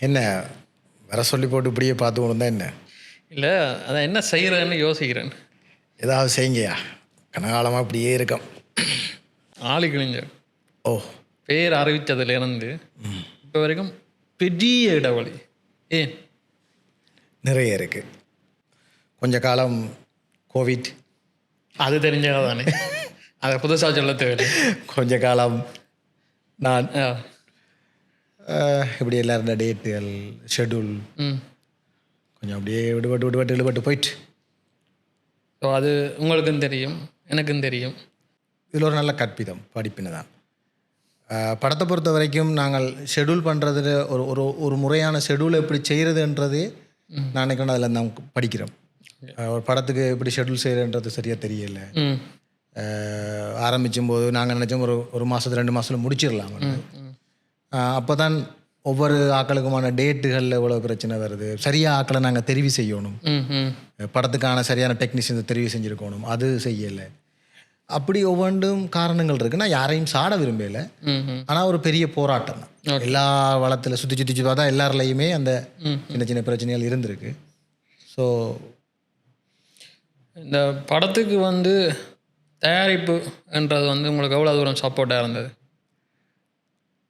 என்ன வர சொல்லி போட்டு இப்படியே பார்த்து கொண்டு என்ன? இல்லை அதான் என்ன செய்கிறேன்னு யோசிக்கிறேன். ஏதாவது செய்யுங்கய்யா. கனகாலமாக இப்படியே இருக்கோம் ஆளு கிழிஞ்ச ஓ. பேர் அறிவித்ததுலேருந்து இப்போ வரைக்கும் பெரிய இடைவெளி. ஏன்? நிறைய இருக்குது கொஞ்ச காலம் கோவிட் அது தெரிஞ்சவங்க தானே. அதை புதுசாக சொல்ல தேவை கொஞ்ச காலம் நான் இப்படி எல்லாரும் டேட்டுகள் ஷெட்யூல் ம். கொஞ்சம் அப்படியே விடுபட்டு விடுபட்டு விடுபட்டு போயிட்டு. ஸோ அது உங்களுக்கும் தெரியும் எனக்கும் தெரியும். இதில் ஒரு நல்ல கற்பிதம் படிப்பினை தான் படத்தை பொறுத்த வரைக்கும் நாங்கள் ஷெட்யூல் பண்ணுறது ஒரு ஒரு ஒரு முறையான ஷெட்யூல் எப்படி செய்கிறதுன்றது நான் நினைக்கிறேன் அதில் நான் படிக்கிறோம். ஒரு படத்துக்கு எப்படி ஷெட்யூல் செய்கிறன்றது சரியாக தெரியல. ஆரம்பிச்சும் போது நாங்கள் நினச்சோம் ஒரு ஒரு மாதத்து ரெண்டு மாதத்தில் முடிச்சிடலாம் அப்போ தான் ஒவ்வொரு ஆக்களுக்குமான டேட்டுகளில் எவ்வளோ பிரச்சனை வருது. சரியாக ஆக்களை நாங்கள் தெரிவு செய்யணும். படத்துக்கான சரியான டெக்னீஷியன்ஸை தெரிவு செஞ்சுருக்கணும். அது செய்யலை. அப்படி ஒவ்வொன்றும் காரணங்கள் இருக்குது நான் யாரையும் சாட விரும்பல. ஆனால் ஒரு பெரிய போராட்டம். தான் எல்லா வளத்தில் சுற்றி சுற்றி சுற்றி பார்த்தா எல்லாருலையுமே அந்த சின்ன சின்ன பிரச்சனைகள் இருந்திருக்கு. ஸோ இந்த படத்துக்கு வந்து தயாரிப்பு என்றது வந்து உங்களுக்கு எவ்வளோ தூரம் சப்போர்ட்டாக இருந்தது?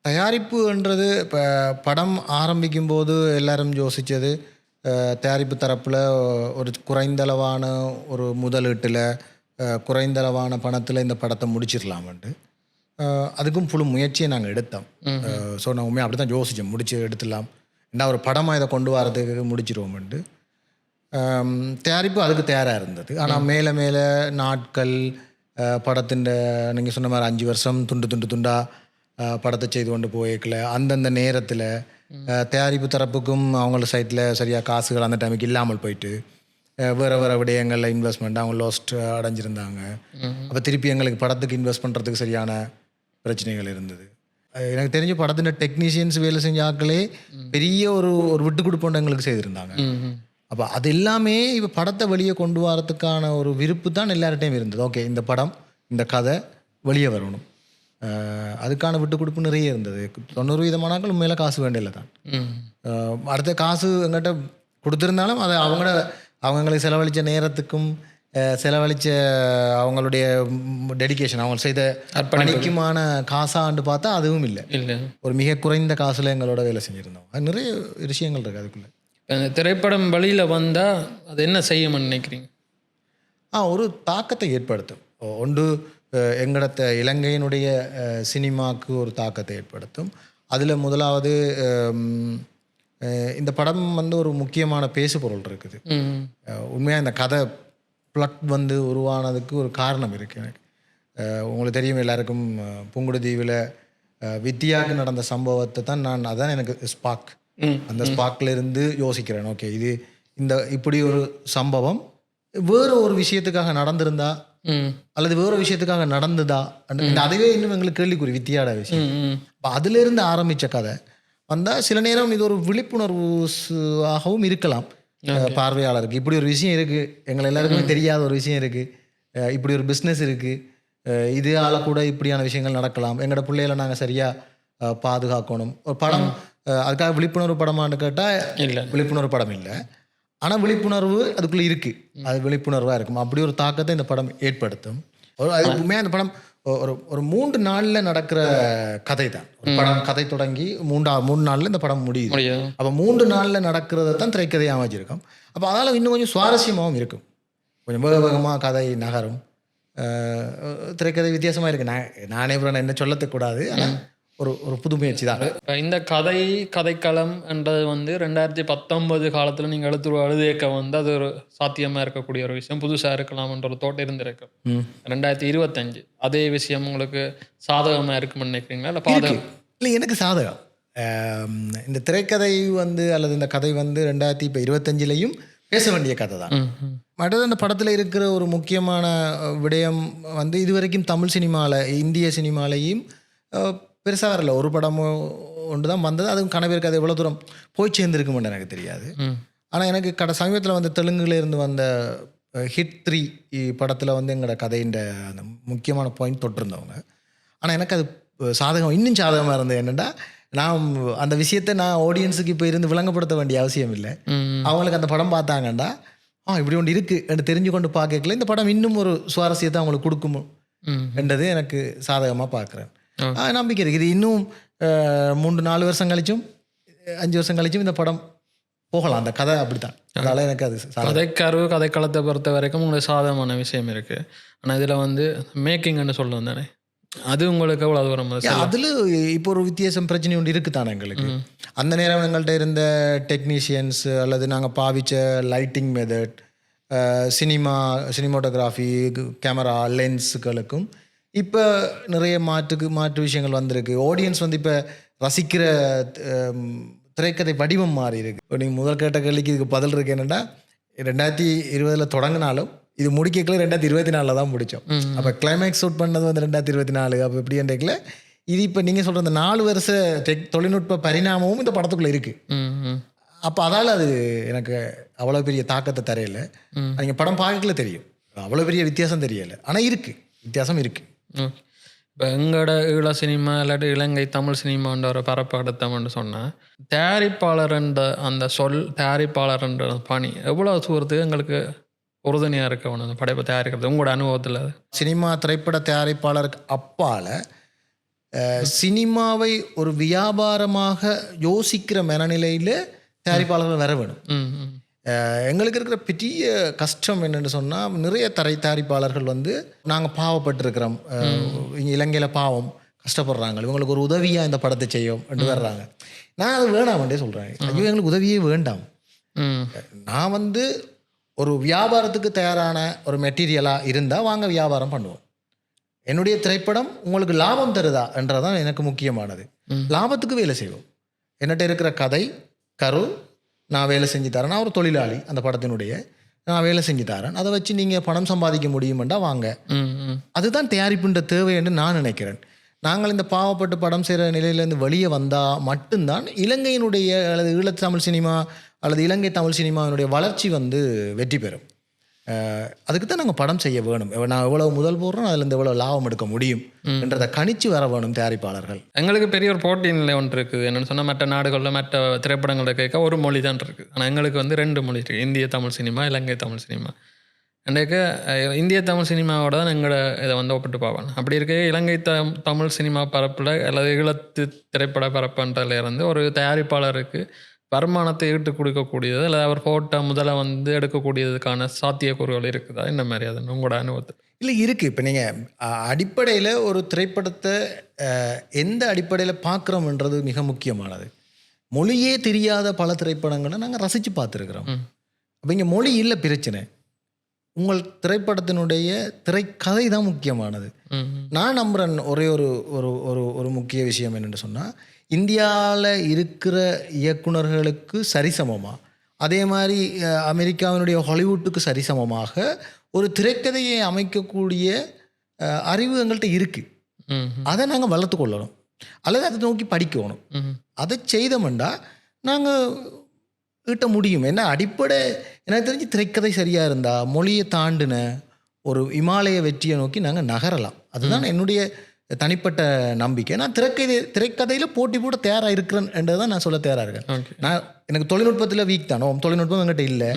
தயாரிப்புன்றது இப்போ படம் ஆரம்பிக்கும் போது எல்லாரும் யோசித்தது தயாரிப்பு தரப்பில் ஒரு குறைந்தளவான ஒரு முதலீட்டில் குறைந்தளவான பணத்தில் இந்த படத்தை முடிச்சிடலாமன்ட்டு அதுக்கும் புழு முயற்சியை நாங்கள் எடுத்தோம். ஸோ நான் உண்மையாக அப்படி தான் யோசித்தோம் முடிச்சு எடுத்துடலாம். என்ன ஒரு படமாக இதை கொண்டு வரதுக்கு முடிச்சிருவோம்ன்ட்டு. ஆம், தயாரிப்பு அதுக்கு தயாராக இருந்தது. ஆனால் மேலே மேலே நாட்கள் படத்தின் நீங்கள் சொன்ன மாதிரி அஞ்சு வருஷம் துண்டு துண்டு துண்டா அஹ், படத்தை செய்து கொண்டு போயிருக்கல. அந்தந்த நேரத்தில் தயாரிப்பு தரப்புக்கும் அவங்கள சைட்டில் சரியாக காசுகள் அந்த டைமுக்கு இல்லாமல் போயிட்டு வேறு வேறு விடயங்களில் இன்வெஸ்ட்மெண்ட் அவங்க லாஸ்ட் அடைஞ்சிருந்தாங்க. அப்போ திருப்பி எங்களுக்கு படத்துக்கு இன்வெஸ்ட் பண்ணுறதுக்கு சரியான பிரச்சனைகள் இருந்தது. எனக்கு தெரிஞ்ச படத்தின் டெக்னீஷியன்ஸ் வேலை செஞ்ச ஆட்களே பெரிய ஒரு ஒரு விட்டு கொடுப்போண்டு எங்களுக்கு செய்திருந்தாங்க. அப்போ அது எல்லாமே இப்போ படத்தை வெளியே கொண்டு வரதுக்கான ஒரு விருப்பு தான் எல்லார்ட்டையும் இருந்தது. ஓகே இந்த படம் இந்த கதை வெளியே வரணும். அதுக்கான விட்டு கொடுப்பு நிறைய இருந்தது. தொண்ணூறு விதமானாக்கள் உண்மையில காசு வேண்டியல தான் அடுத்த காசு எங்கிட்ட கொடுத்துருந்தாலும் அதை அவங்களோட அவங்களுக்கு செலவழித்த நேரத்துக்கும் செலவழித்த அவங்களுடைய டெடிகேஷன் அவங்க செய்த பணிக்குமான காசாண்டு பார்த்தா அதுவும் இல்லை. இல்லை. ஒரு மிக குறைந்த காசில் எங்களோட வேலை செஞ்சுருந்தோம். அது நிறைய விஷயங்கள் இருக்குது அதுக்குள்ளே. திரைப்படம் வழியில் வந்தால் அது என்ன செய்யும்னு நினைக்கிறீங்க? ஆ ஒரு தாக்கத்தை ஏற்படுத்தும். ஒன்று அஹ், எங்களத்த இலங்கையினுடைய அஹ், சினிமாக்கு ஒரு தாக்கத்தை ஏற்படுத்தும். அதில் முதலாவது இந்த படம் வந்து ஒரு முக்கியமான பேசுபொருள் இருக்குது. ம் உண்மையாக இந்த கதை பிளட் வந்து உருவானதுக்கு ஒரு காரணம் இருக்குது எனக்கு. உங்களுக்கு தெரியும் எல்லாருக்கும் அஹ், புங்குடுதீவில் அஹ், வித்தியாவுக்கு நடந்த சம்பவத்தை தான் நான் அதான் எனக்கு ஸ்பாக் அந்த ஸ்பாக்ல இருந்து யோசிக்கிறேன். ஓகே இது இந்த இப்படி ஒரு சம்பவம் வேறு ஒரு விஷயத்துக்காக நடந்திருந்தா அல்லது வேறு விஷயத்துக்காக நடந்ததா? அதுவே இன்னும் எங்களுக்கு கேள்விக்குறி வித்தியாட விஷயம். அப்போ அதிலிருந்து ஆரம்பித்த கதை வந்தால் சில நேரம் இது ஒரு விழிப்புணர்வு ஆகவும் இருக்கலாம். பார்வையாளருக்கு. இப்படி ஒரு விஷயம் இருக்குது எங்களை எல்லாருக்குமே தெரியாத ஒரு விஷயம் இருக்குது இப்படி ஒரு பிஸ்னஸ் இருக்குது இதால கூட இப்படியான விஷயங்கள் நடக்கலாம். எங்களோட பிள்ளைகளை நாங்கள் சரியாக பாதுகாக்கணும். ஒரு படம் அதுக்காக விழிப்புணர்வு படமான்னு கேட்டால் இல்லை. விழிப்புணர்வு படம் இல்லை. ஆனால் விழிப்புணர்வு அதுக்குள்ளே இருக்குது அது விழிப்புணர்வாக இருக்கும். அப்படி ஒரு தாக்கத்தை இந்த படம் ஏற்படுத்தும். ஒரு அது உண்மையாக அந்த படம் ஒரு ஒரு மூன்று நாளில் நடக்கிற கதை தான் ஒரு படம் கதை தொடங்கி மூன்றா மூணு நாளில் இந்த படம் முடியுது. அப்போ மூன்று நாளில் நடக்கிறத தான் திரைக்கதையாக அமைச்சிருக்கோம் அப்போ அதனால் இன்னும் கொஞ்சம் சுவாரஸ்யமாகவும் இருக்கும். கொஞ்சம் வேக வேகமாக கதை நகரும். திரைக்கதை வித்தியாசமாக இருக்கு. நான் நானே என்ன சொல்லக்கூடாது ஆனால் ஒரு ஒரு புது முயற்சி தான் இந்த கதை கதைக்களம் என்றது வந்து ரெண்டாயிரத்தி பத்தொன்பது காலத்தில் நீங்கள் எழுத்து எழுதியக்க வந்து அது ஒரு சாத்தியமாக இருக்கக்கூடிய ஒரு விஷயம். புதுசாக இருக்கலாம்ன்ற ஒரு தோட்டம் இருந்திருக்கு. ரெண்டாயிரத்தி இருபத்தஞ்சு. அதே விஷயம் உங்களுக்கு சாதகமாக இருக்கும்னு நினைக்கிறீங்களா? இல்லை பாதகம்? இல்லை எனக்கு சாதகம். இந்த திரைக்கதை வந்து அல்லது இந்த கதை வந்து ரெண்டாயிரத்தி இப்போ இருபத்தஞ்சிலையும் பேச வேண்டிய கதை தான் மற்றது அந்த படத்தில் இருக்கிற ஒரு முக்கியமான விடயம் வந்து இதுவரைக்கும் தமிழ் சினிமாவில் இந்திய சினிமாலையும் பெருசாக வரல. ஒரு படம் ஒன்று தான் வந்தது. அதுவும் கனவிற்கு அது எவ்வளோ தூரம் போய் சேர்ந்துருக்குமென்னு எனக்கு தெரியாது. ஆனால் எனக்கு கட சமீபத்தில் வந்து தெலுங்குல இருந்து வந்த ஹிட் த்ரீ படத்தில் வந்து எங்களோட கதையின் அந்த முக்கியமான பாயிண்ட் தொட்டிருந்தவங்க. ஆனால் எனக்கு அது சாதகம் இன்னும் சாதகமாக இருந்தது என்னென்னா நான் அந்த விஷயத்தை நான் ஆடியன்ஸுக்கு இப்போ இருந்து விளங்கப்படுத்த வேண்டிய அவசியம் இல்லை. அவங்களுக்கு அந்த படம் பார்த்தாங்கண்டா ஆ இப்படி ஒன்று இருக்குது என்று தெரிஞ்சு கொண்டு பார்க்கல. இந்த படம் இன்னும் ஒரு சுவாரஸ்யத்தை அவங்களுக்கு கொடுக்கும் என்றது எனக்கு சாதகமாக பார்க்குறேன். நம்பிக்கை இருக்குது. இன்னும் மூன்று நாலு வருஷம் கழிச்சும் அஞ்சு வருஷம் கழிச்சும் இந்த படம் போகலாம். அந்த கதை அப்படித்தான். அதனால எனக்கு அது. கதைக்கருவு கதைக்களத்தை பொறுத்த வரைக்கும் உங்களுக்கு சாதகமான விஷயம் இருக்கு. ஆனா இதுல வந்து மேக்கிங்னு சொல்லணும் தானே? அது உங்களுக்கு எவ்வளவு தூரம் அதில் இப்போ ஒரு வித்தியாசம் பிரச்சனை ஒன்று இருக்குதானே எங்களுக்கு. ம். அந்த நேரம் எங்கள்கிட்ட இருந்த டெக்னீஷியன்ஸ் அல்லது நாங்கள் பாவிச்ச lighting method cinema cinematography camera லென்ஸுகளுக்கும் இப்போ நிறைய மாற்றுக்கு மாற்று விஷயங்கள் வந்திருக்கு. ஆடியன்ஸ் வந்து இப்போ ரசிக்கிற திரைக்கதை வடிவம் மாறி இருக்கு. இப்போ நீங்கள் முதல் கேட்ட கேள்விக்கு இதுக்கு பதில் இருக்கு என்னென்னா ரெண்டாயிரத்தி இருபதில் தொடங்கினாலும் இது முடிக்கல ரெண்டாயிரத்தி இருபத்தி நாலில் தான் முடித்தோம். அப்போ கிளைமேக்ஸ் ஷூட் பண்ணது வந்து ரெண்டாயிரத்தி இருபத்தி நாலு. அப்போ எப்படி என்றைக்குல இது இப்போ நீங்கள் சொல்கிற இந்த நாலு வருஷ டெக் தொழில்நுட்ப பரிணாமமும் இந்த படத்துக்குள்ளே இருக்குது அப்போ அதால் அது எனக்கு அவ்வளோ பெரிய தாக்கத்தை தரையில. நீங்கள் படம் பார்க்கல தெரியும். அவ்வளோ பெரிய வித்தியாசம் தெரியல. ஆனால் இருக்குது வித்தியாசம் இருக்குது இப்போ எங்களோட ஈழ சினிமா இல்லாட்டி இலங்கை தமிழ் சினிமான்ற ஒரு பரப்பு எடுத்தோம்னு சொன்னால் தயாரிப்பாளர்ன்ற அந்த சொல் தயாரிப்பாளர்ன்ற பணி எவ்வளோ தூரத்துக்கு எங்களுக்கு உறுதுணையாக இருக்க வேணும் அந்த படைப்பை தயாரிக்கிறது? உங்களோட அனுபவத்தில் சினிமா திரைப்பட தயாரிப்பாளருக்கு அப்பால சினிமாவை ஒரு வியாபாரமாக யோசிக்கிற மனநிலையில் தயாரிப்பாளர்கள் வர வேணும். ம் ம். அஹ் எங்களுக்கு இருக்கிற பெரிய கஷ்டம் என்னன்னு சொன்னால் நிறைய தரை தயாரிப்பாளர்கள் வந்து நாங்கள் பாவப்பட்டிருக்கிறோம். இலங்கையில் பாவம் கஷ்டப்படுறாங்க. இவங்களுக்கு ஒரு உதவியாக இந்த படத்தை செய்யும் என்று வர்றாங்க. நான் அது வேணாம்ன்றே சொல்கிறேன் ஐயோ எங்களுக்கு உதவியே வேண்டாம். நான் வந்து ஒரு வியாபாரத்துக்கு தயாரான ஒரு மெட்டீரியலாக இருந்தால் வாங்க வியாபாரம் பண்ணுவோம். என்னுடைய திரைப்படம் உங்களுக்கு லாபம் தருதா என்றதான் எனக்கு முக்கியமானது. லாபத்துக்கு வேலை செய்வோம். என்னட்ட இருக்கிற கதை கரு நான் வேலை செஞ்சு தரேன். நான் ஒரு தொழிலாளி அந்த படத்தினுடைய. நான் வேலை செஞ்சு தரேன். அதை வச்சு நீங்கள் பணம் சம்பாதிக்க முடியுமெண்டா வாங்க. அதுதான் தயாரிப்புன்ற தேவை என்று நான் நினைக்கிறேன். நாங்கள் இந்த பாவப்பட்டு படம் செய்கிற நிலையிலேருந்து வெளியே வந்தால் மட்டும்தான் இலங்கையினுடைய அல்லது ஈழத் தமிழ் சினிமா அல்லது இலங்கை தமிழ் சினிமாவினுடைய வளர்ச்சி வந்து வெற்றி பெறும். அதுக்கு தான் நாங்கள் படம் செய்ய வேணும். நான் எவ்வளவு முதல் போடுறோம் அதுலேருந்து எவ்வளோ லாபம் எடுக்க முடியும் என்றதை கணிச்சு வர வேணும் தயாரிப்பாளர்கள். எங்களுக்கு பெரிய ஒரு போட்டி நிலை ஒன்று இருக்குது. என்னென்னு சொன்னால் மற்ற நாடுகளில் மற்ற திரைப்படங்களில் கேட்க ஒரு மொழி தான் இருக்குது. ஆனால் எங்களுக்கு வந்து ரெண்டு மொழி இருக்குது இந்திய தமிழ் சினிமா இலங்கை தமிழ் சினிமா. அன்றைக்கு இந்திய தமிழ் சினிமாவோட தான் எங்களோட இதை வந்து ஒப்பிட்டு பார்ப்பேன் அப்படி இருக்க இலங்கை த தமிழ் சினிமா பரப்பில் அல்லது ஈழத்து திரைப்பட பரப்புன்றதுலேருந்து ஒரு தயாரிப்பாளருக்கு வருமானத்தை ஈட்டு கொடுக்கக்கூடியது அல்லது அவர் ஃபோட்டோ முதல்ல வந்து எடுக்கக்கூடியதுக்கான சாத்தியக்கூறுகள் இருக்குதா? இந்த மாதிரி அது உங்களோட அனுபவத்தில் இல்லை இருக்குது இப்போ நீங்கள் அடிப்படையில் ஒரு திரைப்படத்தை எந்த அடிப்படையில் பார்க்குறோம்ன்றது மிக முக்கியமானது. மொழியே தெரியாத பல திரைப்படங்களை நாங்கள் ரசித்து பார்த்துருக்குறோம். அப்போ இங்கே மொழி இல்லை பிரச்சனை. உங்கள் திரைப்படத்தினுடைய திரைக்கதை தான் முக்கியமானது. நான் நம்புகிறேன் ஒரே ஒரு ஒரு ஒரு ஒரு முக்கிய விஷயம் என்னென்னு சொன்னால் இந்தியாவில் இருக்கிற இயக்குனர்களுக்கு சரிசமமாக அதே மாதிரி அமெரிக்காவினுடைய ஹாலிவுட்டுக்கு சரிசமமாக ஒரு திரைக்கதையை அமைக்கக்கூடிய அறிவு எங்கள்கிட்ட இருக்குது. அதை நாங்கள் வளர்த்து கொள்ளணும். அல்லது அதை நோக்கி படிக்கணும். அதை செய்தோம்டா நாங்கள் ஈட்ட முடியும். ஏன்னா அடிப்படை எனக்கு தெரிஞ்சு திரைக்கதை சரியாக இருந்தால் மொழியை தாண்டின ஒரு இமாலய வெற்றியை நோக்கி நாங்கள் நகரலாம். அதுதான் என்னுடைய தனிப்பட்ட நம்பிக்கை. நான் திரைக்கதை திரைக்கதையில் போட்டி போட தயாராக இருக்கிறேன் தான் நான் சொல்ல தயாராக இருக்கேன். நான் எனக்கு தொழில்நுட்பத்தில் வீக் தானோ. தொழில்நுட்பம் எங்கள்கிட்ட இல்லை.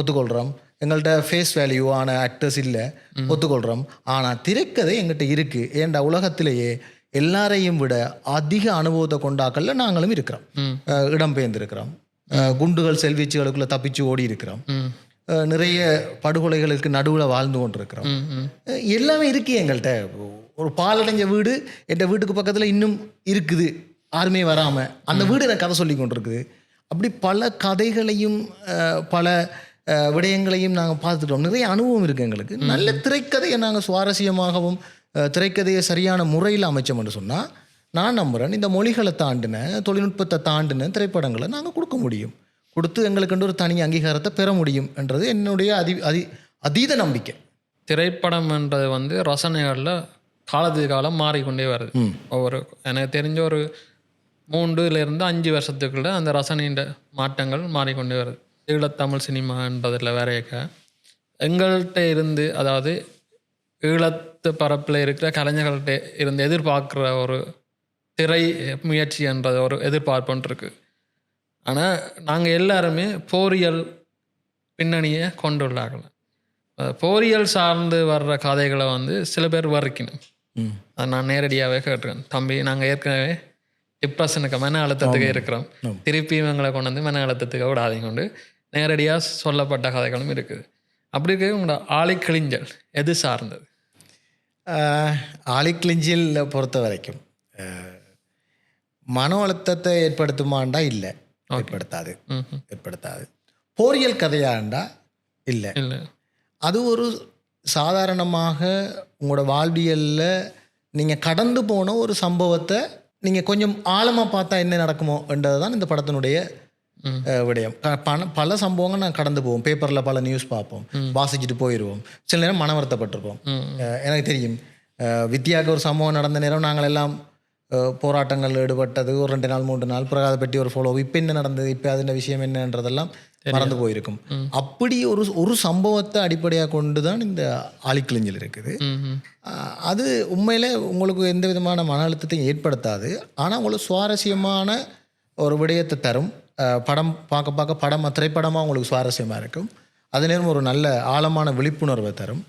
ஒத்துக்கொள்கிறோம் எங்கள்கிட்ட ஃபேஸ் வேல்யூ ஆன ஆக்டர்ஸ் இல்லை. ஒத்துக்கொள்கிறோம் ஆனால் திரைக்கதை எங்கிட்ட இருக்குது ஏன்டா உலகத்திலேயே எல்லாரையும் விட அதிக அனுபவத்தை கொண்டாக்கல்ல நாங்களும் இருக்கிறோம். ம். அஹ் இடம்பெயர்ந்திருக்கிறோம் குண்டுகள் செல்வீச்சுகளுக்குள்ள தப்பிச்சு ஓடி இருக்கிறோம் நிறைய படுகொலைகளுக்கு நடுவில் வாழ்ந்து கொண்டிருக்கிறோம். எல்லாமே இருக்கு எங்கள்கிட்ட ஒரு பாலடைஞ்ச வீடு என் வீட்டுக்கு பக்கத்தில் இன்னும் இருக்குது. யாருமே வராமல் அந்த வீடு எனக்கு கதை சொல்லி கொண்டிருக்குது. அப்படி பல கதைகளையும் பல விடயங்களையும் நாங்கள் பார்த்துட்டோம். நிறைய அனுபவம் இருக்குது எங்களுக்கு. நல்ல திரைக்கதையை நாங்கள் சுவாரஸ்யமாகவும் திரைக்கதையை சரியான முறையில் அமைச்சோம் என்று சொன்னால் நான் நம்புகிறேன் இந்த மொழிகளை தாண்டின தொழில்நுட்பத்தை தாண்டின திரைப்படங்களை நாங்கள் கொடுக்க முடியும். கொடுத்து எங்களுக்குண்டு ஒரு தனி அங்கீகாரத்தை பெற முடியும் என்றது என்னுடைய அதி அதி அதீத நம்பிக்கை. திரைப்படம்ன்றது வந்து ரசனைகளில் காலத்துக்கு காலம் மாறிக்கொண்டே வருது. ஒவ்வொரு எனக்கு தெரிஞ்ச ஒரு மூன்றுலேருந்து அஞ்சு வருஷத்துக்குள்ள அந்த ரசனையின் மாற்றங்கள் மாறிக்கொண்டே வருது. ஈழத்தமிழ் சினிமான்றதில் வரையக்க எங்கள்கிட்ட இருந்து அதாவது ஈழத்து பரப்பில் இருக்கிற கலைஞர்கள்ட்ட இருந்து எதிர்பார்க்குற ஒரு திரை முயற்சி என்றது ஒரு எதிர்பார்ப்புன்னு இருக்கு. ஆனால் நாங்கள் எல்லாருமே போரியல் பின்னணியை கொண்டுள்ளார்கள். போரியல் சார்ந்து வர்ற கதைகளை வந்து சில பேர் வர்றிக்கணும் ம் அதை நான் நேரடியாகவே கேட்டிருக்கேன். தம்பி நாங்கள் ஏற்கனவே டிப்ரெஷனுக்கு மன அழுத்தத்துக்கு இருக்கிறோம். திருப்பி இவங்களை கொண்டு வந்து மன அழுத்தத்துக்கு விடாதீங்க கொண்டு நேரடியாக சொல்லப்பட்ட கதைகளும் இருக்குது. அப்படி இருக்க உங்களோட ஆலை கிழிஞ்சல் எது சார்ந்தது? ஆலிக்லிஞ்சில் பொறுத்த வரைக்கும் மன அழுத்தத்தை ஏற்படுத்துமாண்டா? இல்லை. ஏற்படுத்தாது. ஏற்படுத்தாது. போரியல் கதையாண்டா? இல்லை. அது ஒரு சாதாரணமாக உங்களோட வாழ்வியலில் நீங்கள் கடந்து போன ஒரு சம்பவத்தை நீங்கள் கொஞ்சம் ஆழமாக பார்த்தா என்ன நடக்குமோ என்றது தான் இந்த படத்தினுடைய விடயம். பண பல சம்பவங்கள் நான் கடந்து போவோம். பேப்பரில் பல நியூஸ் பார்ப்போம். வாசிச்சுட்டு போயிடுவோம் சில நேரம் மன வருத்தப்பட்டிருப்போம். எனக்கு தெரியும். வித்யாவுக்கு ஒரு சம்பவம் நடந்த நேரம் நாங்கள் எல்லாம் போராட்டங்கள் ஈடுபட்டது. ஒரு ரெண்டு நாள் மூன்று நாள் பிறகு அதை பற்றி ஒரு ஃபாலோ இப்போ என்ன நடந்தது? இப்போ அதில் விஷயம் என்னன்றதெல்லாம் மறந்து போயிருக்கும். அப்படி ஒரு ஒரு சம்பவத்தை அடிப்படையாக கொண்டு தான் இந்த ஆழிக்கிழிஞ்சல் இருக்குது. அது உண்மையிலே உங்களுக்கு எந்த விதமான மன அழுத்தத்தையும் ஏற்படுத்தாது. ஆனால் உங்களுக்கு சுவாரஸ்யமான ஒரு விடயத்தை தரும். படம் பார்க்க பார்க்க படம் திரைப்படமாக உங்களுக்கு சுவாரஸ்யமாக இருக்கும். அதே நேரம் ஒரு நல்ல ஆழமான விழிப்புணர்வை தரும்.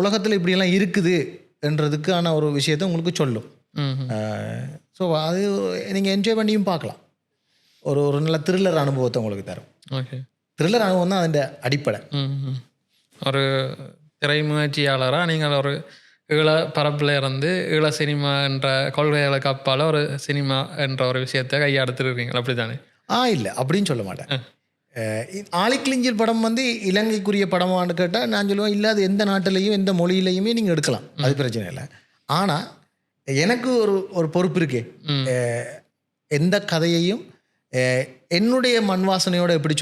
உலகத்தில் இப்படியெல்லாம் இருக்குது என்றதுக்கான ஒரு விஷயத்தை உங்களுக்கு சொல்லும். ஸோ அது நீங்கள் என்ஜாய் பண்ணியும் பார்க்கலாம். ஒரு ஒரு நல்ல த்ரில்லர் அனுபவத்தை உங்களுக்கு தரும். த்ரில்லர் அனுபவம் தான் அதன் அடிப்படை. ஒரு திரை முயற்சியாளராக நீங்கள் ஒரு ஈழ பரப்பில் இருந்து ஈழ சினிமா என்ற கொள்கைகளுக்கு அப்பால் ஒரு சினிமா என்ற ஒரு விஷயத்தை கையாடுத்துருக்கீங்க அப்படி தானே ஆ இல்லை. அப்படின்னு சொல்ல மாட்டேன். ஆழிக்கிளிஞ்சல் படம் வந்து இலங்கைக்குரிய படமான்னு கேட்டால் நான் சொல்லுவேன் இல்லை அது எந்த நாட்டிலையும் எந்த மொழியிலையுமே நீங்கள் எடுக்கலாம். அது பிரச்சனை இல்லை. ஆனால் எனக்கு ஒரு ஒரு பொறுப்பு இருக்கு. எந்த கதையையும் என்னுடைய மண் வாசனையோட எப்படி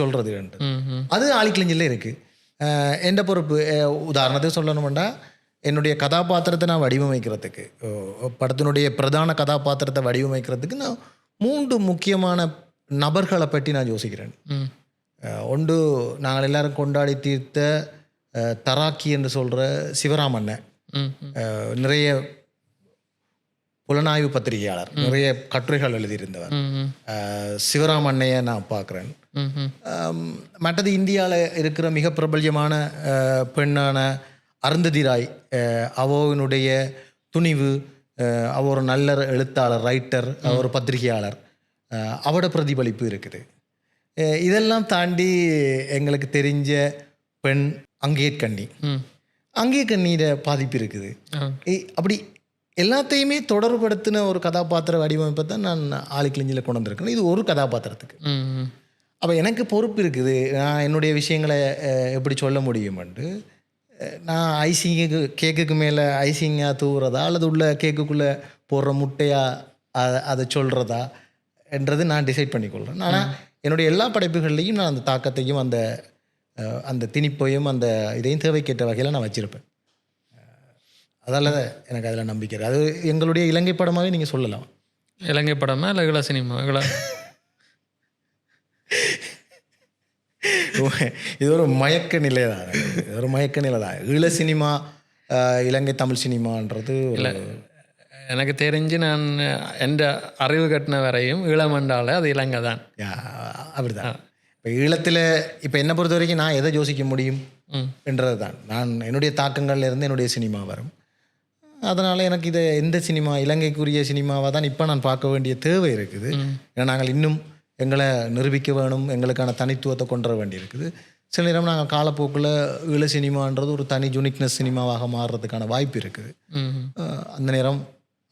ம் ம் அது ஆழிக்கிளிஞ்சில் இருக்குது எந்த பொறுப்பு உதாரணத்துக்கு சொல்லணுமெண்டா என்னுடைய கதாபாத்திரத்தை நான் வடிவமைக்கிறதுக்கு படத்தினுடைய பிரதான கதாபாத்திரத்தை வடிவமைக்கிறதுக்கு நான் மூன்று முக்கியமான நபர்களை பற்றி நான் யோசிக்கிறேன். ஒன்று நாங்கள் எல்லாரும் கொண்டாடி தீர்த்த தராக்கி என்று சொல்கிற சிவராமண்ணன். நிறைய புலனாய்வு பத்திரிகையாளர். நிறைய கட்டுரைகள் எழுதியிருந்தவர். ம் ம். அஹ், சிவராமண்ணையை நான் பார்க்குறேன். மற்றது இந்தியாவில் இருக்கிற மிக பிரபல்யமான பெண்ணான அருந்ததி ராய் அவனுடைய துணிவு அவ ஒரு நல்ல எழுத்தாளர் ரைட்டர் ஒரு பத்திரிகையாளர். அவட பிரதிபலிப்பு இருக்குது. இதெல்லாம் தாண்டி எங்களுக்கு தெரிஞ்ச பெண் அங்கேற்கண்ணி அங்கேற்கண்ணியிட பாதிப்பு இருக்குது. அப்படி எல்லாத்தையுமே தொடர்படுத்தின ஒரு கதாபாத்திர வடிவமைப்பை தான் நான் ஆளுக்கிழிஞ்சில் கொண்டு வந்திருக்கேன். இது ஒரு கதாபாத்திரத்துக்கு. அப்போ எனக்கு பொறுப்பு இருக்குது. நான் என்னுடைய விஷயங்களை எப்படி சொல்ல முடியுமென்று அஹ், நான் ஐசிங்கு கேக்குக்கு மேலே ஐசிங்காக தூவுறதா அல்லது உள்ள கேக்குக்குள்ளே போடுற முட்டையா அ- அதை சொல்கிறதா என்றது நான் டிசைட் பண்ணிக்கொள்கிறேன் ஆனால் என்னுடைய எல்லா படைப்புகள்லையும் நான் அந்த தாக்கத்தையும் அந்த அந்த திணிப்பையும் அந்த இதையும் தேவைக்கேற்ற வகையில் நான் வச்சுருப்பேன். அதால் எனக்கு அதில் நம்பிக்கை. அது எங்களுடைய இலங்கை படமாகவே நீங்கள் சொல்லலாம். இலங்கை படமா இல்லை ஈழ சினிமா? ஈழ இது ஒரு மயக்க நிலை தான் இது ஒரு மயக்க நிலை தான் ஈழ சினிமா இலங்கை தமிழ் சினிமான்றது ஒரு எனக்கு தெரிஞ்சு நான் எந்த அறிவு கட்டின வரையும் ஈழமண்டால அது இலங்கை தான் அப்படிதான். இப்போ ஈழத்தில் இப்போ என்னை பொறுத்த வரைக்கும் நான் எதை யோசிக்க முடியும்? என்றது தான் நான் என்னுடைய தாக்கங்கள்ல இருந்து என்னுடைய சினிமா வரும். அதனால் எனக்கு இதை எந்த சினிமா இலங்கைக்குரிய சினிமாவாக தான் இப்போ நான் பார்க்க வேண்டிய தேவை இருக்குது. ஏன்னா நாங்கள் இன்னும் எங்களை நிரூபிக்க வேணும் எங்களுக்கான தனித்துவத்தை கொண்டு வர வேண்டியிருக்குது. சில நேரம் நாங்கள் காலப்போக்கில் ஈழ சினிமான்றது ஒரு தனி யூனிக்னஸ் சினிமாவாக மாறுறதுக்கான வாய்ப்பு இருக்குது. அந்த நேரம்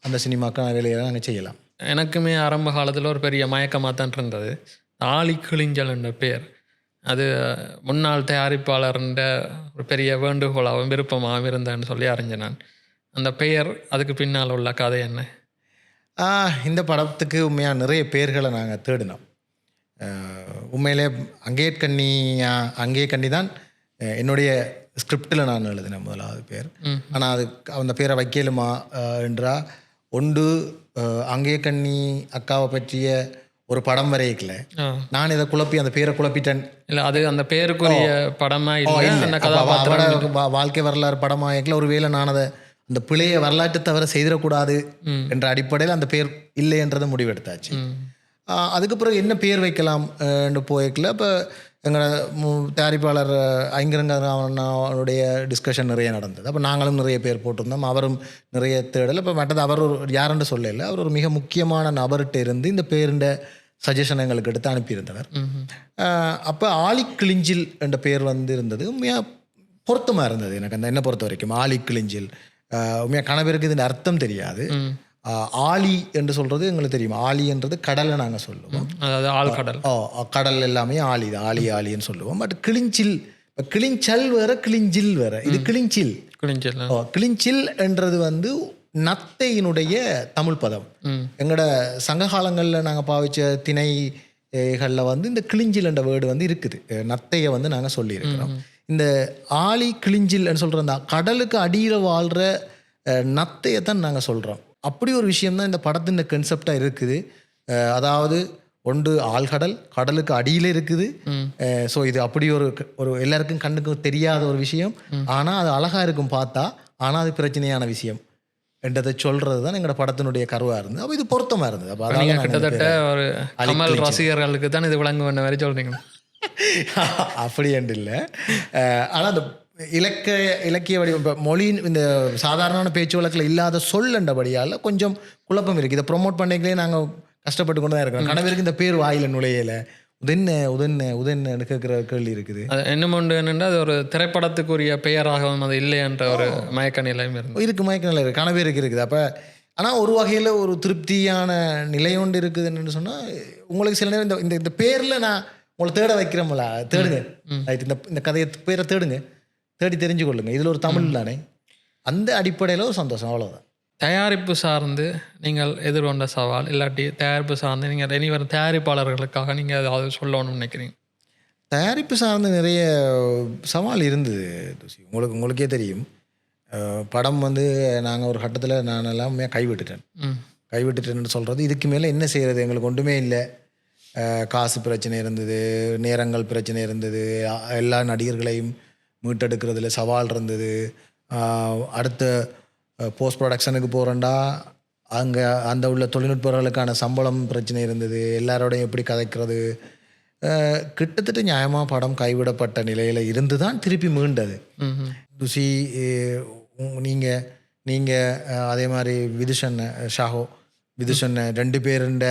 அந்த சினிமாக்கான வேலையை நாங்கள் செய்யலாம். எனக்குமே ஆரம்ப காலத்தில் ஒரு பெரிய மயக்கமாக தான் இருந்தது. ஆலி கிளிஞ்சல் என்ற பேர். அது முன்னாள் தயாரிப்பாளர்ன்ற ஒரு பெரிய வேண்டுகோளாகவும் விருப்பமாகவும் இருந்தேன்னு சொல்லி அறிஞ்சேன் நான். அந்த பெயர் அதுக்கு பின்னால் உள்ள கதை என்ன? இந்த படத்துக்கு உண்மையாக நிறைய பேர்களை நாங்கள் தேடினோம். உண்மையிலே அங்கே கண்ணி அங்கே கண்ணி தான் என்னுடைய ஸ்கிரிப்டில் நான் எழுதினேன் முதலாவது பேர் ஆனால் அது அந்த பேரை வைக்கலுமா என்றா ஒன்று அங்கே கண்ணி அக்காவை பற்றிய ஒரு படம் வரையக்கல. நான் இதை குழப்பி அந்த பேரை குழப்பிட்டேன். இல்ல அது அந்த பேருக்குரிய படமா இல்லை? வாழ்க்கை வரலாறு படமாயக்கில் ஒரு வேளை நான் அதை அந்த பிழையை வரலாற்று தவிர செய்திடக்கூடாது என்ற அடிப்படையில் அந்த பேர் இல்லை என்றதை முடிவெடுத்தாச்சு. அதுக்கு பிறகு என்ன பேர் வைக்கலாம் என்று போய்க்கல இப்போ எங்களோட தயாரிப்பாளர் ஐங்கரங்கனுடைய டிஸ்கஷன் நிறைய நடந்தது. அப்போ நாங்களும் நிறைய பேர் போட்டிருந்தோம். அவரும் நிறைய தேடல். இப்போ மற்றது அவர் ஒரு யாருன்னு சொல்லல. அவர் ஒரு மிக முக்கியமான நபர்கிட்ட இருந்து இந்த பேருண்ட சஜஷன் எங்களுக்கு எடுத்து அனுப்பியிருந்தவர். அப்போ ஆலி கிளிஞ்சில் என்ற பேர் வந்து இருந்தது பொருத்தமாக இருந்தது எனக்கு அந்த என்ன பொறுத்த வரைக்கும். ஆலி கிளிஞ்சில் உண்மையாக கணவருக்கு இதன் அர்த்தம் தெரியாது. ஆலி என்று சொல்கிறது எங்களுக்கு தெரியும். ஆலி என்றது கடலை நாங்கள் சொல்லுவோம். அதாவது ஆழ்கடல் ஓ கடல். எல்லாமே ஆலி தான். ஆலி ஆலின்னு சொல்லுவோம். பட் கிளிஞ்சில் இப்போ கிளிஞ்சல் வேற கிளிஞ்சில் வேற. இது கிளிஞ்சில். குளிஞ்சல் ஓ கிளிஞ்சில் என்றது வந்து நத்தையினுடைய தமிழ் பதம். எங்களோட சங்க காலங்களில் நாங்கள் பாவிச்ச திணைகளில் வந்து இந்த கிளிஞ்சில் என்ற வேர்டு வந்து இருக்குது. நத்தையை வந்து நாங்கள் சொல்லியிருக்கிறோம். இந்த ஆலி கிளிஞ்சில்னு சொல்கிற அந்த கடலுக்கு அடியில் வாழ்கிற நத்தையை தான் நாங்கள் சொல்கிறோம் அப்படி ஒரு விஷயம் தான் இந்த படத்தின் கன்செப்டாக இருக்குது. அதாவது ஒன்று ஆழ்கடல் கடலுக்கு அடியில் இருக்குது. ஸோ இது அப்படி ஒரு ஒரு எல்லாருக்கும் கண்ணுக்கு தெரியாத ஒரு விஷயம். ஆனால் அது அழகாக இருக்கும் பார்த்தா ஆனால் அது பிரச்சனையான விஷயம். என்றதை சொல்றது தான் எங்களோட படத்தினுடைய கருவாக இருந்தது. அப்போ இது பொருத்தமாக இருந்தது. அப்போ கிட்டத்தட்ட ஒரு ரசிகர்களுக்கு தான் இது விளங்கு வேண்ட மாதிரி சொல்றீங்க அப்படி என்று இல்லை. ஆனால் அந்த இலக்க இலக்கிய வடிவம் இப்போ மொழியின் இந்த சாதாரணமான பேச்சு வழக்கில் இல்லாத சொல் என்றபடியால் கொஞ்சம் குழப்பம் இருக்குது இதை ப்ரொமோட் பண்ணிக்கலே நாங்கள் கஷ்டப்பட்டு கொண்டு தான் இருக்கிறோம். கணவருக்கு இந்த பேர் வாயில நுழையல. உதென்ன உதென்ன உதென்னு கேட்குற கேள்வி இருக்குது. அது இன்னும் ஒன்று என்னென்னா அது ஒரு திரைப்படத்துக்குரிய பெயராகவும் அது இல்லை என்ற ஒரு மயக்க நிலையும் இருந்தது. இருக்கு மயக்க நிலை இருக்குது கணவருக்கு இருக்குது. அப்போ ஆனால் ஒரு வகையில் ஒரு திருப்தியான நிலை ஒன்று இருக்குதுன்னு சொன்னால் உங்களுக்கு சில நேரம் இந்த இந்த இந்த பேரில் நான் உங்களை தேட வைக்கிறோம்ல தேடுங்க. ரைட் இந்த இந்த கதையை பேரை தேடுங்க தேடி தெரிஞ்சு கொள்ளுங்க இதில் ஒரு தமிழ் தானே? அந்த அடிப்படையில் ஒரு சந்தோஷம் அவ்வளோதான் தயாரிப்பு சார்ந்து நீங்கள் எதிர்கொண்ட சவால் இல்லாட்டி தயாரிப்பு சார்ந்து நீங்கள் இனி வரும் தயாரிப்பாளர்களுக்காக நீங்கள் ஏதாவது சொல்லணும்னு நினைக்கிறீங்க? தயாரிப்பு சார்ந்து நிறைய சவால் இருந்தது உங்களுக்கு உங்களுக்கே தெரியும். படம் வந்து நாங்கள் ஒரு கட்டத்தில் நான் எல்லாமே கைவிட்டுட்டேன். கைவிட்டுட்டேன்னு சொல்கிறது இதுக்கு மேலே என்ன செய்கிறது எங்களுக்கு ஒன்றுமே இல்லை. காசு பிரச்சனை இருந்தது நேரங்கள் பிரச்சனை இருந்தது எல்லா நடிகர்களையும் மீட்டெடுக்கிறதுல சவால் இருந்தது. அடுத்த போஸ்ட் ப்ரொடக்ஷனுக்கு போகிறேன்டா அங்கே அந்த உள்ள தொழில்நுட்பர்களுக்கான சம்பளம் பிரச்சனை இருந்தது. எல்லாரோடையும் எப்படி கதைக்கிறது? கிட்டத்தட்ட நியாயமாக படம் கைவிடப்பட்ட நிலையில் இருந்து தான் திருப்பி மீண்டது. துசி நீங்கள் நீங்கள் அதே மாதிரி விதுஷன் ஷாஹோ விதுஷன் ரெண்டு பேருண்ட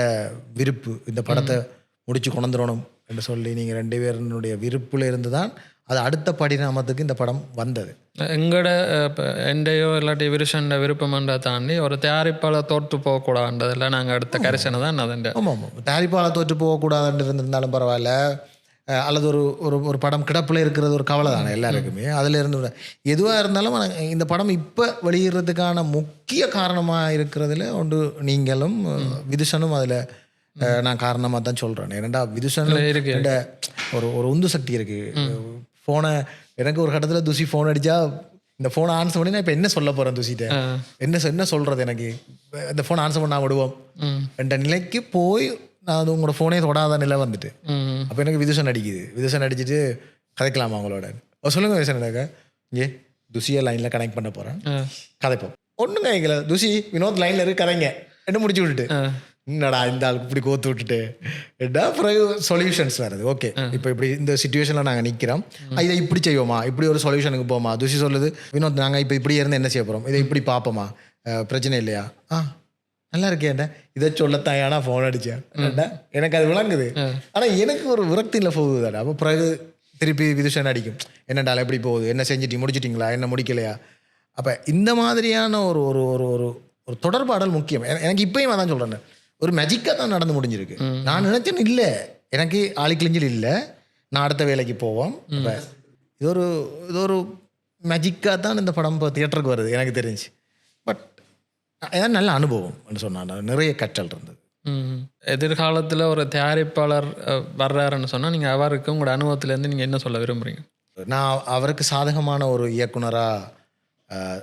விருப்பு இந்த படத்தை முடிச்சு கொண்டுறணும் என்று சொல்லி நீங்கள் ரெண்டு பேருடைய விருப்பில் இருந்து தான் அது அடுத்த படிநாமத்துக்கு இந்த படம் வந்தது. எங்களோட இப்போ எண்டையோ இல்லாட்டி விருஷண்ட விருப்பமன்றதை தாண்டி ஒரு தயாரிப்பாளர் தோற்று போகக்கூடாதுன்றதில் நாங்கள் எடுத்த கரிசனை தான் அதன் ஆமாம் ஆமாம். தயாரிப்பாளர் தோற்று போகக்கூடாதுன்னு இருந்திருந்தாலும் பரவாயில்ல. அல்லது ஒரு ஒரு ஒரு படம் கிடப்பில் இருக்கிறது ஒரு கவலை தானே எல்லாருக்குமே? அதில் இருந்து எதுவாக இருந்தாலும் இந்த படம் இப்போ வெளியிடுறதுக்கான முக்கிய காரணமாக இருக்கிறதுல ஒன்று நீங்களும் விதுஷனும் அதில் நான் காரணமாக தான் சொல்கிறேன் ஏன்னா விதுஷன் இருக்கு. இந்த ஒரு ஒரு உந்து சக்தி இருக்குது ஃபோனை எனக்கு ஒரு கட்டத்தில் துசி ஃபோன் அடித்தா இந்த ஃபோனை ஆன்சர் பண்ணி நான் இப்போ என்ன சொல்ல போகிறேன் துசிட்ட? என்ன என்ன சொல்கிறது எனக்கு? இந்த ஃபோன் ஆன்சர் பண்ணா விடுவோம். என்ற நிலைக்கு போய் நான் அது உங்களோட ஃபோனே தொடாத நிலை வந்துட்டு. அப்போ எனக்கு விதுஷன் அடிக்குது. விதுஷன் அடிச்சுட்டு கதைக்கலாமா அவங்களோட ஓ சொல்லுங்க விதுஷன் எனக்கு இங்கே துசியை லைனில் கனெக்ட் பண்ண போகிறேன் ஆ. கதைப்போம். ஒன்றும் கதைக்கல துசி வினோத் லைனில் இருக்கு கதைங்க என்ன முடிச்சு விட்டுட்டு. என்னடா இந்த ஆளுக்கு இப்படி கோத்து விட்டுட்டு? பிறகு சொல்யூஷன்ஸ் வருது. ஓகே. இப்போ இப்படி இந்த சுச்சுவேஷனில் நாங்கள் நிற்கிறோம் இதை இப்படி செய்வோமா? இப்படி ஒரு சொல்யூஷனுக்கு போமா? துசி சொல்லுது வினோத் நாங்கள் இப்போ இப்படி இருந்து என்ன செய்ய போகிறோம் இதை இப்படி பார்ப்போமா பிரச்சனை இல்லையா? ஆ. நல்லா இருக்கேன்டா இதை சொல்லத்தான் ஏன்னா ஃபோன் அடித்தேன் எனக்கு அது விளங்குது. ஆனால் எனக்கு ஒரு விரக்தியில் போகுது தானே அப்போ பிறகு திருப்பி விதுஷன் அடிக்கும். என்னடா எப்படி போகுது? என்ன செஞ்சுட்டி? முடிச்சிட்டிங்களா? என்ன முடிக்கலையா? அப்போ இந்த மாதிரியான ஒரு ஒரு ஒரு ஒரு ஒரு தொடர்பாடல் முக்கியம். என- எனக்கு இப்பயும் அதான் சொல்கிறேன் ஒரு மேஜிக்காக தான் நடந்து முடிஞ்சிருக்கு. நான் நினைச்சேன் இல்லை. எனக்கு ஆளி கிழிஞ்சல் இல்லை. நான் அடுத்த வேலைக்கு போவோம். இது ஒரு இது ஒரு மேஜிக்காக தான் இந்த படம் இப்போ தியேட்டருக்கு வருது எனக்கு தெரிஞ்சு. பட் ஏதாவது நல்ல அனுபவம் சொன்னான். நிறைய கற்றல் இருந்தது. எதிர்காலத்தில் ஒரு தயாரிப்பாளர் வர்றாருன்னு சொன்னால் நீங்கள் அவருக்கு உங்களோட அனுபவத்திலேருந்து நீங்கள் என்ன சொல்ல விரும்புகிறீங்க நான் அவருக்கு சாதகமான ஒரு இயக்குனராக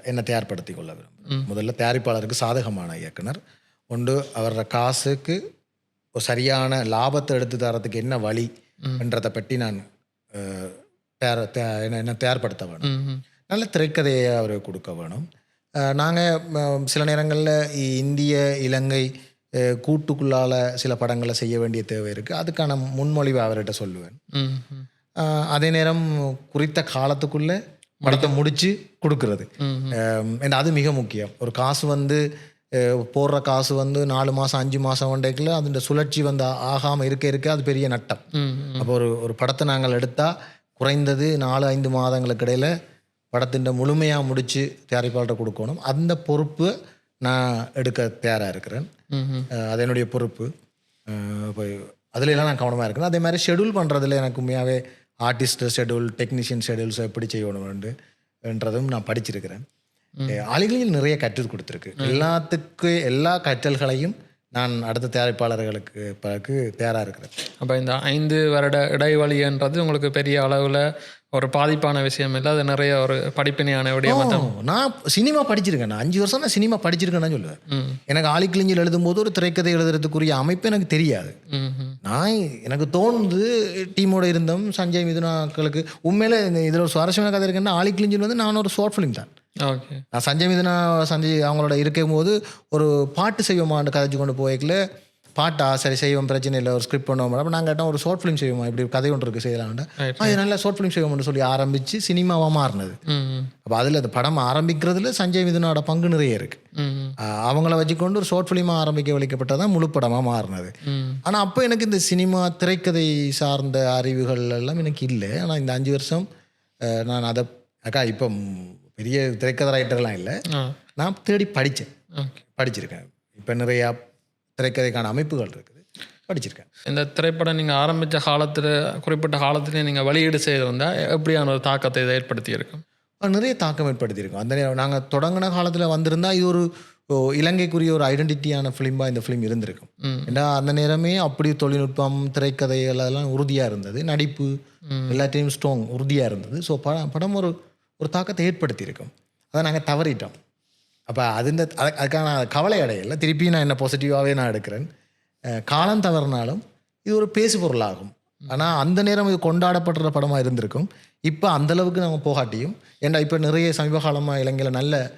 என்னை தயார்படுத்தி கொள்ள விரும்புகிறேன் முதல்ல தயாரிப்பாளருக்கு சாதகமான இயக்குனர். ஒன்று அவரோட காசுக்கு ஒரு சரியான லாபத்தை எடுத்து தரத்துக்கு என்ன வழி என்றதை பற்றி நான் தயார் தயா- என்ன என்ன தயார்படுத்த வேணும். நல்ல திரைக்கதையை அவர் கொடுக்க வேணும். நாங்கள் சில நேரங்களில் இந்திய இலங்கை கூட்டுக்குள்ளால சில படங்களை செய்ய வேண்டிய தேவை இருக்குது அதுக்கான முன்மொழிவை அவர்கிட்ட சொல்லுவேன். அதே நேரம் குறித்த காலத்துக்குள்ளே படத்தை முடித்து கொடுக்கறது. அது மிக முக்கியம். ஒரு காசு வந்து போடுற காசு வந்து நாலு மாதம் அஞ்சு மாதம் வண்டைக்குள்ள அதோட சுழற்சி வந்து ஆகாமல் இருக்க இருக்க அது பெரிய நட்டம். அப்போ ஒரு ஒரு படத்தை நாங்கள் எடுத்தால் குறைந்தது நாலு ஐந்து மாதங்களுக்கு இடையில் படத்தின் முழுமையாக முடித்து தயாரிப்பாளர்கிட்ட கொடுக்கணும். அந்த பொறுப்பு நான் எடுக்க தயாராக இருக்கிறேன். அது என்னுடைய பொறுப்பு. இப்போ அதுல எல்லாம் நான் கவனமாக இருக்கிறேன் அதே மாதிரி ஷெடியூல் பண்ணுறதுல எனக்கு உண்மையாகவே ஆர்டிஸ்ட் ஷெடியூல் டெக்னீஷியன் ஷெடியூல்ஸ் எப்படி செய்யணும்ன்றதும் நான் படிச்சிருக்கிறேன். ஆளுகளில் நிறைய கற்றுக் கொடுத்துருக்கு. எல்லாத்துக்கு எல்லா கற்றல்களையும் நான் அடுத்த தயாரிப்பாளர்களுக்கு பிறகு தயாராக இருக்கிறேன். அப்போ இந்த ஐந்து வருட இடைவெளின்றது உங்களுக்கு பெரிய அளவில் ஒரு பாதிப்பான விஷயம் இல்லை அது நிறைய ஒரு படிப்பினையான விடயமா நான் சினிமா படிச்சிருக்கேன். நான் அஞ்சு வருஷம் நான் சினிமா படிச்சிருக்கேன்னு சொல்லுவேன். எனக்கு ஆலிக்கிளிஞ்சில் எழுதும்போது ஒரு திரைக்கதை எழுதுறதுக்குரிய அமைப்பு எனக்கு தெரியாது. நான் எனக்கு தோணுது டீமோட இருந்தோம் சஞ்சய் மிதுனாக்களுக்கு உண்மையில இந்த இதில் ஒரு சுவாரஸ்யமான கதை இருக்குன்னா ஆலிக்கிளிஞ்சில் வந்து நான் ஒரு ஷார்ட் ஃபிலிம் தான். ஓகே. நான் சஞ்சய் மிதுனா சஞ்சய் அவங்களோட இருக்கும் போது ஒரு பாட்டு செய்வோமான்னு கதைச்சு கொண்டு போய்க்கல. பாட்டா சரி செய்வோம் பிரச்சனை இல்லை ஒரு ஸ்கிரிப்ட் பண்ணுவோம் அப்போ நாங்கள் கேட்டோம் ஒரு ஷார்ட் ஃபிலிம் செய்வோமா? இப்படி கதை ஒன்று இருக்குது Right. அது நல்ல ஷார்ட் ஃபிலிம் செய்வோம்னு சொல்லி ஆரம்பித்து சினிமாவாக மாறினது. அப்போ அதில் அந்த படம் ஆரம்பிக்கிறதுல சஞ்சய் மிதுனோட பங்கு நிறைய இருக்குது ம் அவங்கள வச்சுக்கொண்டு ஒரு ஷார்ட் ஃபிலிமாக ஆரம்பிக்க வலிக்கப்பட்டதான் முழு படமாக மாறினது. ஆனால் அப்போ எனக்கு இந்த சினிமா திரைக்கதை சார்ந்த அறிவுகள் எல்லாம் எனக்கு இல்லை. ஆனால் இந்த அஞ்சு வருஷம் நான் அதை அக்கா இப்போ பெரிய திரைக்கதை ரைட்டர்லாம் இல்லை. நான் தேடி படித்தேன் படிச்சிருக்கேன். இப்போ நிறையா திரைக்கதைக்கான அமைப்புகள் இருக்குது. படிச்சிருக்கேன். இந்த திரைப்படம் நீங்கள் ஆரம்பித்த காலத்தில் குறிப்பிட்ட காலத்திலே நீங்கள் வெளியீடு செய்திருந்தால் எப்படியான ஒரு தாக்கத்தை இதை ஏற்படுத்தி இருக்கும் அது நிறைய தாக்கம் ஏற்படுத்தியிருக்கோம். அந்த நாங்கள் தொடங்கின காலத்தில் வந்திருந்தால் இது ஒரு இலங்கைக்குரிய ஒரு ஐடென்டிட்டியான ஃபிலிமாக இந்த ஃபிலிம் இருந்திருக்கும். ஏன்னா அந்த நேரமே அப்படி தொழில்நுட்பம் திரைக்கதைகள் அதெல்லாம் உறுதியாக இருந்தது. நடிப்பு எல்லாத்தையும் ஸ்ட்ராங் உறுதியாக இருந்தது. ஸோ படம் படம் ஒரு ஒரு தாக்கத்தை ஏற்படுத்தியிருக்கும். அதை நாங்கள் தவறிட்டோம். அப்போ அது இந்த அது- அதுக்கான கவலை அடையலை. திருப்பி நான் என்ன பாசிட்டிவாகவே நான் எடுக்கிறேன். காலம் தவறினாலும் இது ஒரு பேசு பொருளாகும் ஆனால் அந்த நேரம் இது கொண்டாடப்படுற படமாக இருந்திருக்கும். இப்போ அந்தளவுக்கு நம்ம போகாட்டியும் ஏன்னா இப்போ நிறைய சமீப காலமாக இலங்கையில் நல்ல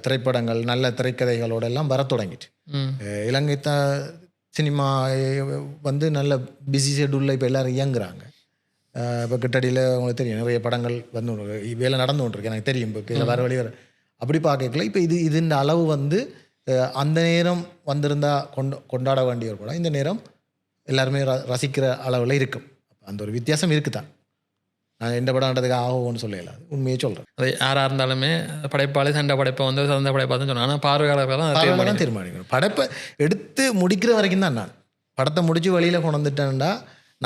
திரைப்படங்கள் நல்ல திரைக்கதைகளோட எல்லாம் வர தொடங்கிட்டு. இலங்கை த சினிமா வந்து நல்ல பிஸி ஷெடியூலில் இப்போ எல்லாரும் இயங்குறாங்க. இப்போ கிட்டடியில் உங்களுக்கு தெரியும் நிறைய படங்கள் வந்து வேலை நடந்து கொண்டிருக்கு. எனக்கு தெரியும். இப்போ வர வழி வர அப்படி பார்க்கல இப்போ இது இது இந்த அளவு வந்து அந்த நேரம் வந்திருந்தா கொண்டு கொண்டாட வேண்டிய ஒரு படம் இந்த நேரம் எல்லாருமே ர ரசிக்கிற அளவில் இருக்கும். அந்த ஒரு வித்தியாசம் இருக்குதான். நான் எந்த படம்ன்றதுக்கு ஆகும்னு சொல்லல. உண்மையே சொல்கிறேன் அது யாராக இருந்தாலுமே படைப்பாளி சண்டை படைப்பை வந்து சிறந்த படைப்பாக தான் சொன்னாங்க. ஆனால் பார்வையாளர்கள் தான் தீர்மானிக்கணும். தான் தீர்மானிக்கணும். படைப்பை எடுத்து முடிக்கிற வரைக்கும் தான் நான். படத்தை முடிச்சு வெளியில் கொண்டு வந்துட்டேன்டா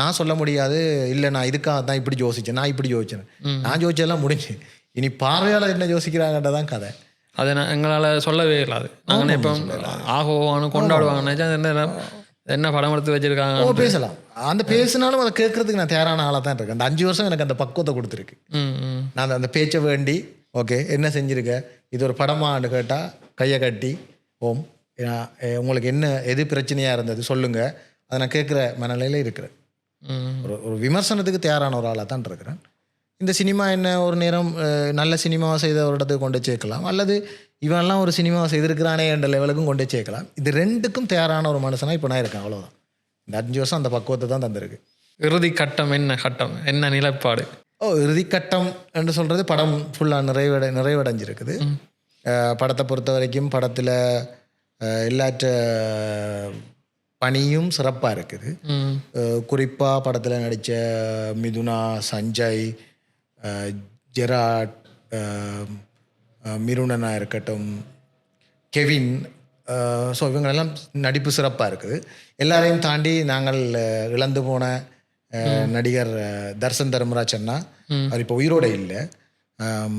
நான் சொல்ல முடியாது. இல்லை நான் இதுக்காக தான் இப்படி யோசிச்சேன் நான் இப்படி யோசிச்சேன். நான் யோசிச்சதெல்லாம் முடிஞ்சு. இனி பார்வையாளர் என்ன யோசிக்கிறாங்கன்றதான் கதை. அதை நான் எங்களால் சொல்லவே இல்லாது நாங்கள் இப்போ ஆகோவானு கொண்டாடுவாங்க நினைச்சா அது என்ன என்ன படம் எடுத்து வச்சிருக்காங்க பேசலாம். அந்த பேசினாலும் அதை கேட்கறதுக்கு நான் தயாரான ஆளாக தான் இருக்கேன். அந்த அஞ்சு வருஷம் எனக்கு அந்த பக்குவத்தை கொடுத்துருக்கு. நான் அந்த- அந்த பேச்சை வேண்டி ஓகே என்ன செஞ்சுருக்க? இது ஒரு படமான்னு கேட்டால் கையை கட்டி ஓம் உங்களுக்கு என்ன எது பிரச்சனையாக இருந்தது சொல்லுங்கள் அதை நான் கேட்குற மனநிலையில் இருக்கிறேன். ஒரு ஒரு விமர்சனத்துக்கு தயாரான ஒரு ஆளாக தான் இருக்கிறேன். இந்த சினிமா என்ன ஒரு நேரம் நல்ல சினிமாவை செய்த ஒரு இடத்துக்கு கொண்டு சேர்க்கலாம். அல்லது இவன்லாம் ஒரு சினிமாவை செய்திருக்கிறானே என்ற லெவலுக்கும் கொண்டு சேர்க்கலாம். இது ரெண்டுக்கும் தயாரான ஒரு மனுஷனாக இப்போ நான் இருக்கேன். அவ்வளோதான் இந்த அஞ்சு வருஷம் அந்த பக்குவத்தை தான் தந்திருக்கு. இறுதி கட்டம் என்ன கட்டம்? என்ன நிலைப்பாடு? ஓ இறுதிக்கட்டம் என்று சொல்கிறது படம் ஃபுல்லாக நிறைவடை நிறைவடைஞ்சிருக்குது. படத்தை பொறுத்த வரைக்கும் படத்தில் எல்லாற்ற பணியும் சிறப்பாக இருக்குது. குறிப்பாக படத்தில் நடித்த மிதுனா சஞ்சய் ஜெராட் அஹ், அஹ், மிருணனா இருக்கட்டும் கெவின் ஸோ இவங்களெல்லாம் நடிப்பு சிறப்பாக இருக்குது. எல்லாரையும் தாண்டி நாங்கள் இழந்து போன நடிகர் தர்சன் தர்மராஜ் அண்ணா. அவர் இப்போ உயிரோட இல்லை.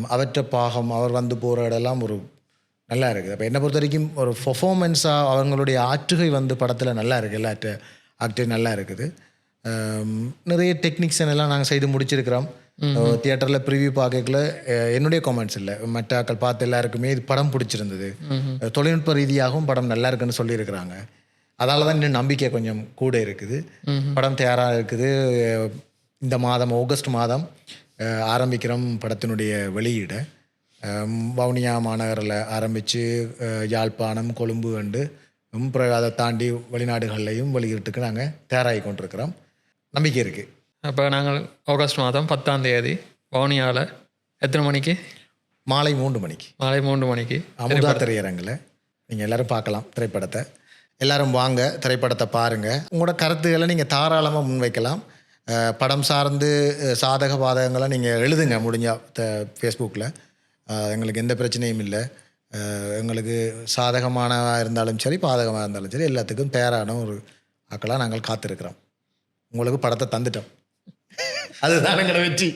அவற்ற பாகம் அவர் வந்து போகிற இடம்லாம் ஒரு நல்லா இருக்குது. அப்போ என்னை பொறுத்த வரைக்கும் ஒரு பர்ஃபார்மன்ஸாக அவங்களுடைய ஆற்றுகை வந்து படத்தில் நல்லா இருக்குது எல்லா ஆக்டர் நல்லா இருக்குது. நிறைய டெக்னிக்ஸ் எல்லாம் நாங்கள் செய்து முடிச்சிருக்கிறோம். தியேட்டரில் ப்ரிவியூ பார்க்கல என்னுடைய கமெண்ட்ஸ் இல்லை. மற்ற பார்த்து எல்லாருக்குமே இது படம் பிடிச்சிருந்தது. தொழில்நுட்ப ரீதியாகவும் படம் நல்லா இருக்குன்னு சொல்லியிருக்கிறாங்க. அதால தான் இன்னும் நம்பிக்கை கொஞ்சம் கூட இருக்குது. படம் தயாராக இருக்குது. இந்த மாதம் ஆகஸ்ட் மாதம் ஆரம்பிக்கிறோம் படத்தினுடைய வெளியீடு. வவுனியா மாநகரில் ஆரம்பித்து யாழ்ப்பாணம் கொழும்பு கண்டு அதை தாண்டி வெளிநாடுகள்லையும் வெளியீட்டுக்கு நாங்கள் தயாராகி கொண்டிருக்கிறோம். நம்பிக்கை இருக்குது அப்போ நாங்கள் ஆகஸ்ட் மாதம் பத்தாம் தேதி வவுனியாவில் எத்தனை மணிக்கு? மாலை மூன்று மணிக்கு. மாலை மூன்று மணிக்கு. அமுதா திரையரங்கில். நீங்கள் எல்லாரும் பார்க்கலாம் திரைப்படத்தை. எல்லாரும் வாங்க திரைப்படத்தை பாருங்கள் உங்களோட கருத்துக்களை நீங்கள் தாராளமாக முன்வைக்கலாம். படம் சார்ந்து சாதக பாதகங்களை நீங்கள் எழுதுங்க முடிஞ்சால் ஃபேஸ்புக்கில் எங்களுக்கு எந்த பிரச்சனையும் இல்லை. எங்களுக்கு சாதகமானதாக இருந்தாலும் சரி பாதகமாக இருந்தாலும் சரி எல்லாத்துக்கும் தயாரான ஒரு ஆக்களாக நாங்கள் காத்திருக்கிறோம். உங்களுக்கு படத்தை தந்துட்டோம். அதுதான் எங்களோட வெற்றி.